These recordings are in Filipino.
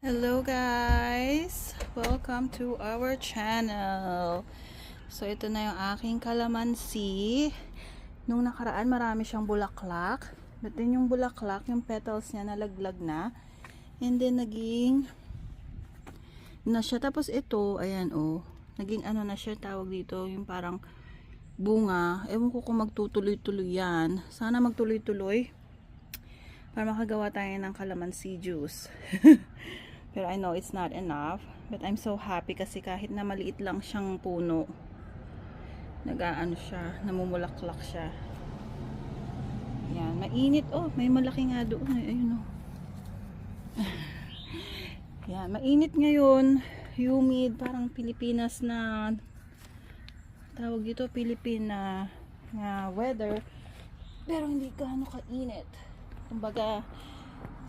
Hello guys! Welcome to our channel. So ito na yung aking kalamansi. Nung nakaraan marami siyang bulaklak. But then yung bulaklak, yung petals niya nalaglag na. And then naging na siya. Tapos ito, ayan oh. Naging ano na siya tawag dito, yung parang bunga. Ewan ko kung magtutuloy-tuloy yan. Sana magtuloy-tuloy para makagawa tayo ng calamansi juice. Pero I know it's not enough. But I'm so happy kasi kahit na maliit lang siyang puno, nagaano siya, namumulaklak siya. Yan, mainit. Oh, may malaki nga doon. Ay, ayun oh. Yan, mainit ngayon. Humid, parang Pilipinas na tawag dito Pilipina na weather. Pero hindi gaano kainit. Kumbaga,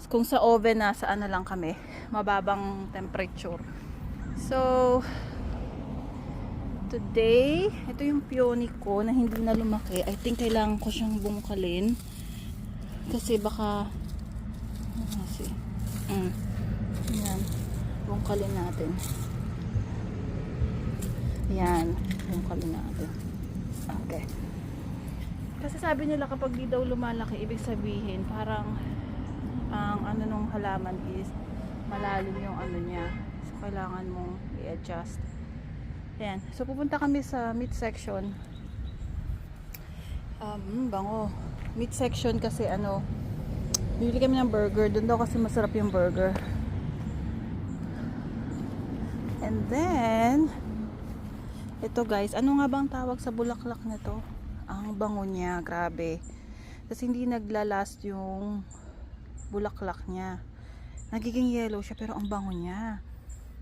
kung sa oven na saan na lang kami mababang temperature. So today ito yung peony ko na hindi na lumaki. I think kailangan ko siyang bungkalin. Kasi baka kasi mm, yan bungkalin natin. Yan bungkalin natin. Okay. Kasi sabi nila kapag di daw lumalaki ibig sabihin parang ang ano nung halaman is malalim yung ano niya. So, kailangan mong i-adjust. Ayan. So, pupunta kami sa meat section. Um, bango. Meat section kasi ano, bibili kami ng burger. Doon daw kasi masarap yung burger. And then, ito guys, ano nga bang tawag sa bulaklak nito? Ang bango niya, grabe. Kasi hindi naglalast yung bulaklak niya. Nagiging yellow siya pero ang bango niya.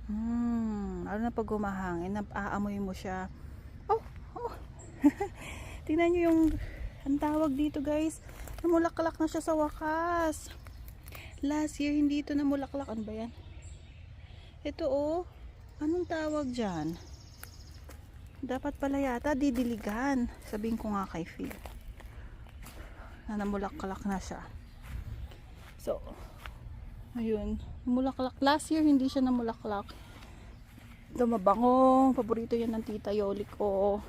Hmm, ano na pag gumahangin, aamoy mo siya. Oh, oh. Tingnan niyo yung ang tawag dito guys. Namulaklak na siya sa wakas. Last year hindi ito namulaklak. Ano ba yan? Ito oh. Anong tawag dyan? Dapat pala yata didiligan. Sabihin ko nga kay Phil. Na namulaklak na siya. So, ayun. Namulaklak. Last year, hindi siya namulaklak. Ito mabango. Paborito yan ng tita Yoli ko.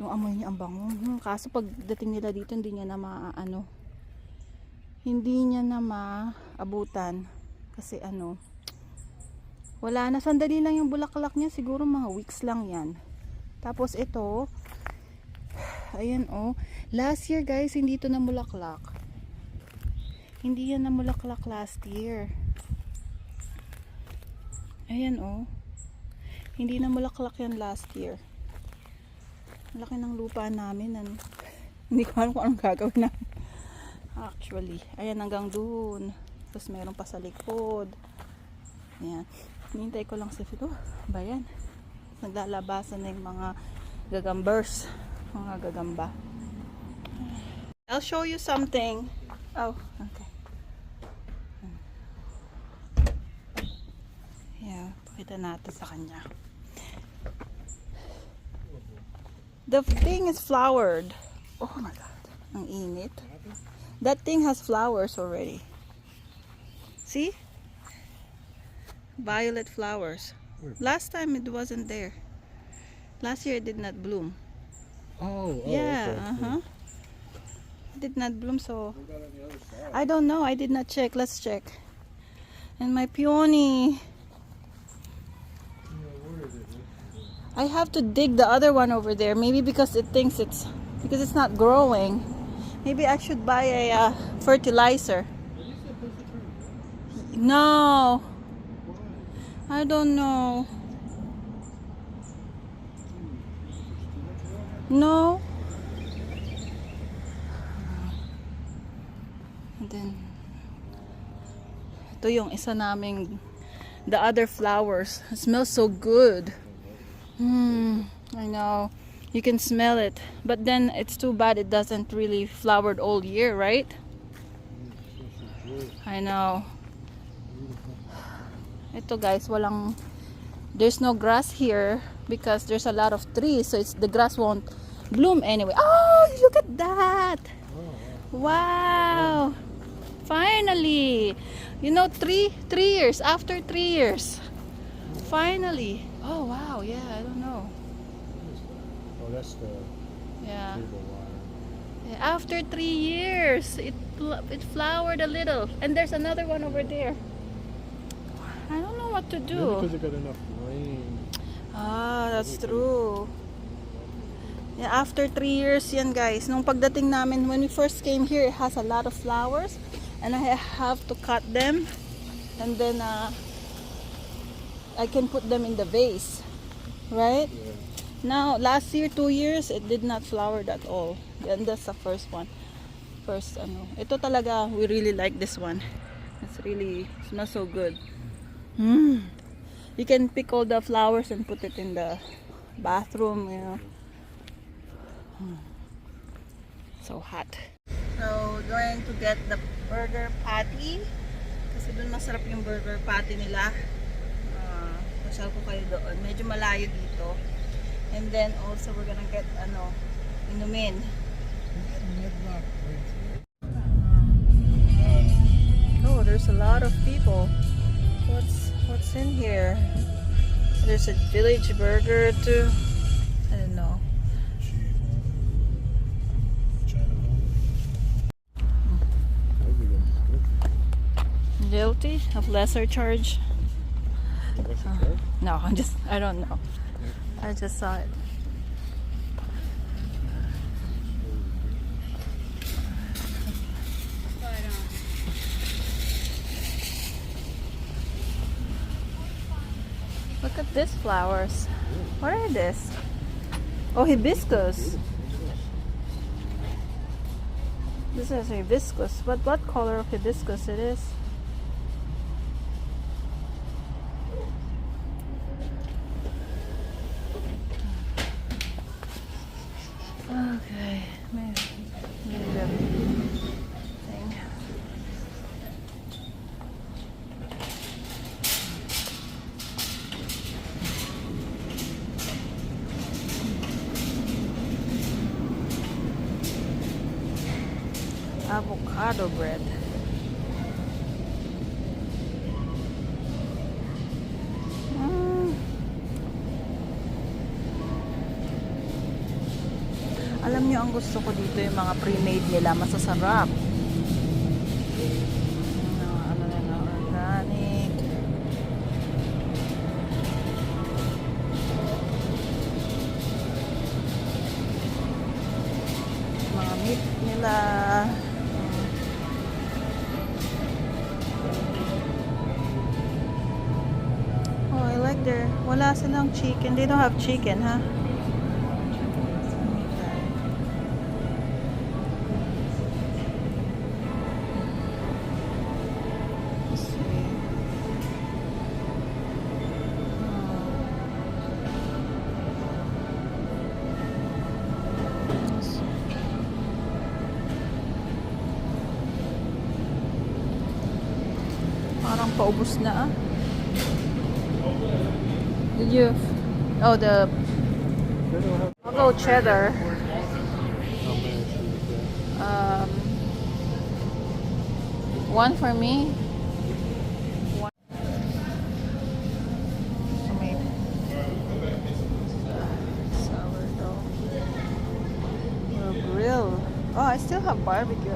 Yung amoy niya ang bango. Hmm, kaso pagdating nila dito, hindi niya na maano. Hindi niya na maabutan. Kasi ano, wala na. Sandali lang yung bulaklak niya. Siguro mga weeks lang yan. Tapos ito, ayan oh. Last year guys, hindi ito namulaklak. Hindi yan namulaklak last year. Ayan oh. Hindi namulaklak yan last year. Laki ng lupa namin. Ano? Hindi ko alam kung anong gagawin namin. Actually. Ayan hanggang dun. Tapos meron pa sa likod. Ayan. Hinintay ko lang si Phil. Oh, ba yan? Naglalabasan na yung mga gagambers. Mga gagamba. I'll show you something. Oh, okay. Yeah, pakita natin sa kanya. The thing is flowered. Oh my god. Ang init. That thing has flowers already. See? Violet flowers. Last time it wasn't there. Last year it did not bloom. Oh, oh yeah, okay. uh-huh. It did not bloom so I don't know. I did not check. Let's check. And my peony. I have to dig the other one over there. Maybe because it thinks it's because it's not growing. Maybe I should buy a uh, fertilizer. No. I don't know. No. And then, ito yung isa naming, the other flowers. It smells so good. Hmm, I know. You can smell it. But then, it's too bad it doesn't really flowered all year, right? I know. Ito guys, walang, there's no grass here because there's a lot of trees. So, it's the grass won't bloom anyway. Oh, look at that. Wow. Finally! You know, three, three years, after three years. Finally. Oh, wow, yeah, I don't know. Oh, that's the Yeah. water. Yeah, After three years, it it flowered a little, and there's another one over there. I don't know what to Maybe do. because it got enough rain. Ah, that's true. Yeah, after three years yan guys. Nung pagdating namin, when we first came here, it has a lot of flowers. And I have to cut them. And then uh, I can put them in the vase. Right? Yeah. Now, last year, two years, it did not flower at all. And that's the first one. First, ano. Ito talaga, we really like this one. It's really, smells so good. Mm. You can pick all the flowers and put it in the bathroom, you know. Mm. So hot. So, going to get the burger patty. Kasi dun masarap yung burger patty nila. Uh, ko kayo doon. Medyo malayo dito. And then also we're gonna get ano, inumin. Oh, there's a lot of people. What's what's in here? There's a village burger too. I don't know. Guilty of lesser charge? No, I'm just I don't know. I just saw it. Look at these flowers. What are this? Oh, hibiscus. This is hibiscus. What what color of hibiscus it is? Avocado bread. Mm. Alam nyo, ang gusto ko dito yung mga pre-made nila, masasarap. Ano, meat nila. Their, wala silang chicken. They don't have chicken, ha? Parang paubos na ah. You? Oh, the I'll go cheddar. Um, one for me. One. Maybe. Grill. Oh, I still have barbecue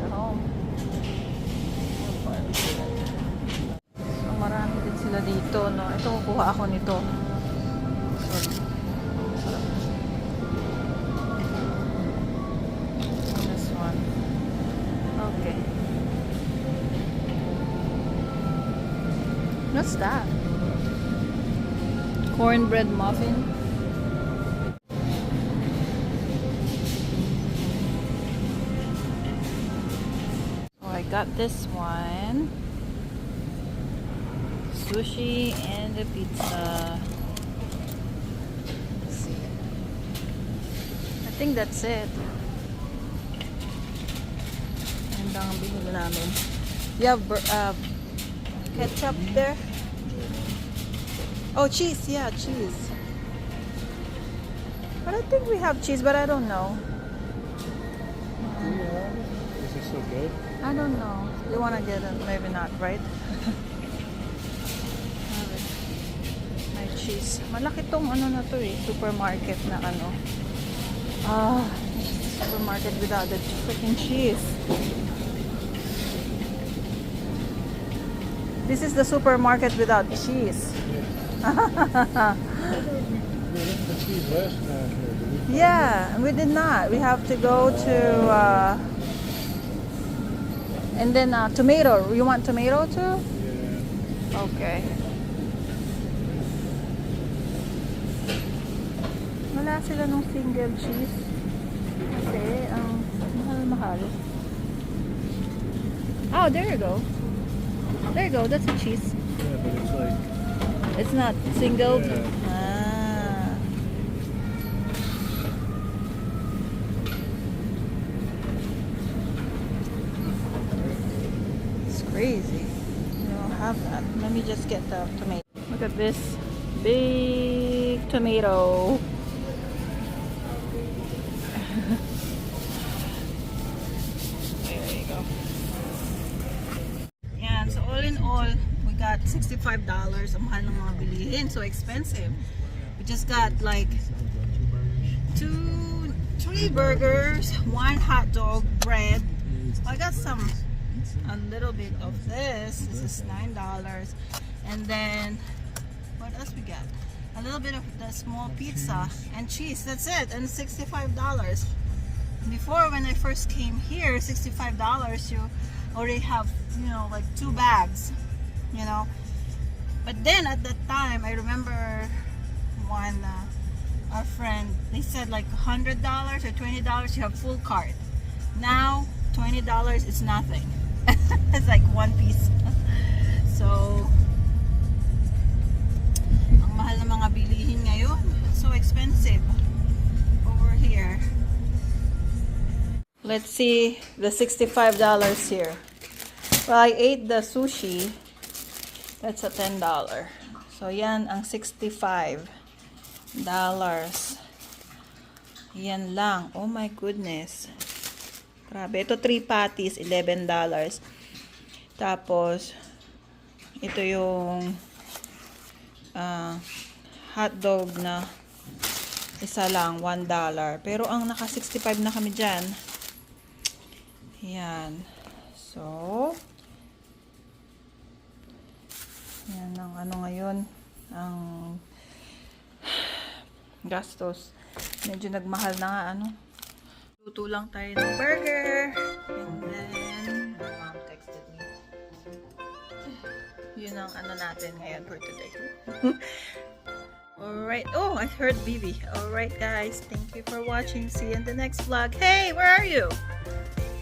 What's that? Cornbread muffin? Oh, I got this one. Sushi and a pizza. Let's see. I think that's it. Ang binili namin. You have uh, ketchup there? Oh, cheese. Yeah, cheese. But I think we have cheese, but I don't know. Yeah. Is it so good? I don't know. You wanna get it? Maybe not, right? May cheese. Malaki tong ano na to eh. Supermarket na ano. Ah, supermarket without the freaking cheese. This is the supermarket without cheese. We looked for cheese last time here. Did we find Yeah, we did not. We have to go to uh, and then uh, tomato. You want tomato too? Yeah. Okay. Wala sila nung single cheese. Kasi ang mahal-mahal. Oh, there you go. There you go. That's a cheese. Yeah, but it's like It's not single. Yeah. Ah. It's crazy. You don't have that. Let me just get the tomato. Look at this big tomato. there you go. Yan, so all in all, we got $65. Ang mahal ng mga bilihin. So expensive. We just got like two, three burgers, one hot dog, bread. I got some, a little bit of this. This is $9. And then, what else we got? A little bit of the small pizza and cheese. That's it. And $65. Before, when I first came here, $65, you already have, you know, like two bags, you know. But then at that time, I remember one, uh, our friend, they said like $100 or $20, you have full cart. Now, $20 is nothing. it's like one piece. so, ang mahal ng mga bilihin ngayon. So expensive over here. Let's see the $65 here. Well, I ate the sushi. That's a $10. So, yan ang $65. Yan lang. Oh my goodness. Grabe. Ito 3 patties, $11. Tapos, ito yung ah, hot dog na isa lang, $1. Pero ang naka 65 na kami dyan. Yan. So, yan ang ano ngayon, ang gastos. Medyo nagmahal na nga, ano. Luto lang tayo ng burger. And then, my mom texted me. Yun ang ano natin ngayon for today. Alright. Oh, I heard Bibi. Alright, guys. Thank you for watching. See you in the next vlog. Hey, where are you?